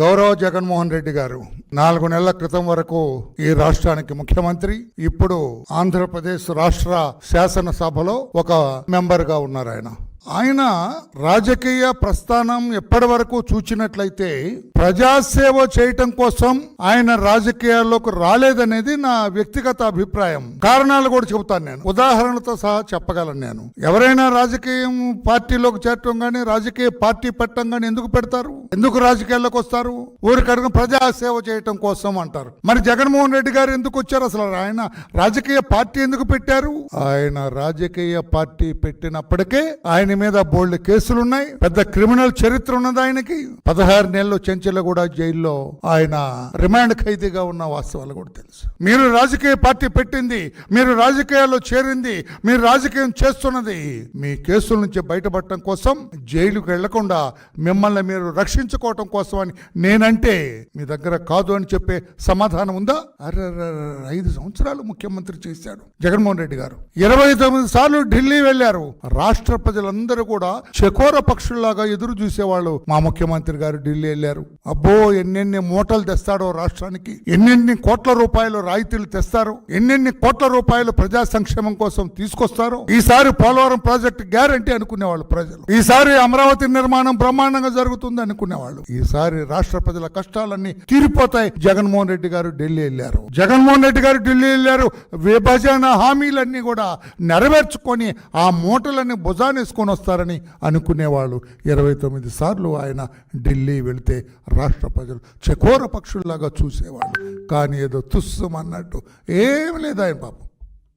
గౌరవ జగన్మోహన్ రెడ్డి గారు నాలుగు నెలల క్రితం వరకు ఈ రాష్ట్రానికి ముఖ్యమంత్రి ఇప్పుడు ఆంధ్రప్రదేశ్ రాష్ట్ర శాసనసభలో ఒక మెంబర్గా ఉన్నారు ఆయన. ఆయన రాజకీయ ప్రస్థానం ఎప్పటి వరకు చూచినట్లయితే ప్రజాసేవ చేయటం కోసం ఆయన రాజకీయాల్లోకి రాలేదనేది నా వ్యక్తిగత అభిప్రాయం. కారణాలు కూడా చెబుతాను నేను. ఉదాహరణతో సహా చెప్పగలను నేను. ఎవరైనా రాజకీయం పార్టీలోకి చేరటం కానీ రాజకీయ పార్టీ పెట్టడం కానీ ఎందుకు పెడతారు? ఎందుకు రాజకీయాల్లోకి వస్తారు? ఊరికడుగు ప్రజాసేవ చేయటం కోసం అంటారు. మరి జగన్మోహన్ రెడ్డి గారు ఎందుకు వచ్చారు? అసలు ఆయన రాజకీయ పార్టీ ఎందుకు పెట్టారు? ఆయన రాజకీయ పార్టీ పెట్టినప్పటికే ఆయన మీద బోల్డ్ కేసులున్నాయి. పెద్ద క్రిమినల్ చరిత్ర ఉన్నది ఆయనకి. పదహారు నెలలు చెంచలగూడ జైల్లో ఆయన రిమాండ్ ఖైదీగా ఉన్న వాస్తవాలు కూడా తెలుసు. మీరు రాజకీయ పార్టీ పెట్టింది మీరు రాజకీయాల్లో చేరింది మీరు రాజకీయం చేస్తున్నది మీ కేసుల నుంచి బయటపడటం కోసం జైలుకు వెళ్ళకుండా మిమ్మల్ని మీరు రక్షించుకోవటం కోసం అని నేనంటే మీ దగ్గర కాదు అని చెప్పే సమాధానం ఉందా? అరే ఐదు సంవత్సరాలు ముఖ్యమంత్రి చేశాడు జగన్మోహన్ రెడ్డి గారు. ఇరవై తొమ్మిది సార్లు ఢిల్లీ వెళ్ళారు రాష్ట్ర ప్రజలందరూ కూడా చకోర పక్షుల్లాగా ఎదురు చూసేవాళ్ళు. మా ముఖ్యమంత్రి గారు ఢిల్లీ వెళ్ళారు. అబ్బో ఎన్నెన్ని మూటలు తెస్తాడో రాష్ట్రానికి. ఎన్నెన్ని కోట్ల రూపాయలు రాయితీలు తెస్తారు. ఎన్నెన్ని కోట్ల రూపాయలు ప్రజా సంక్షేమం కోసం తీసుకొస్తారు. ఈసారి పోలవరం ప్రాజెక్ట్ గ్యారంటీ అనుకునేవాళ్ళు ప్రజలు. ఈసారి అమరావతి నిర్మాణం బ్రహ్మాండంగా జరుగుతుంది అనుకునేవాళ్ళు. ఈసారి రాష్ట్ర ప్రజల కష్టాలన్నీ తీరిపోతాయి. జగన్మోహన్ రెడ్డి గారు ఢిల్లీ వెళ్ళారు. జగన్మోహన్ రెడ్డి గారు ఢిల్లీ వెళ్ళారు. విభజన హామీలన్నీ కూడా నెరవేర్చుకొని ఆ మూటలన్నీ భుజానేసుకొని వస్తారని అనుకునేవాళ్ళు. ఇరవై తొమ్మిది సార్లు ఆయన ఢిల్లీ వెళితే రాష్ట్ర ప్రజలు చకోర పక్షుల్లాగా చూసేవాళ్ళు. కానీ ఏదో తుస్సం అన్నట్టు. ఏం లేదు ఆయన పాపం.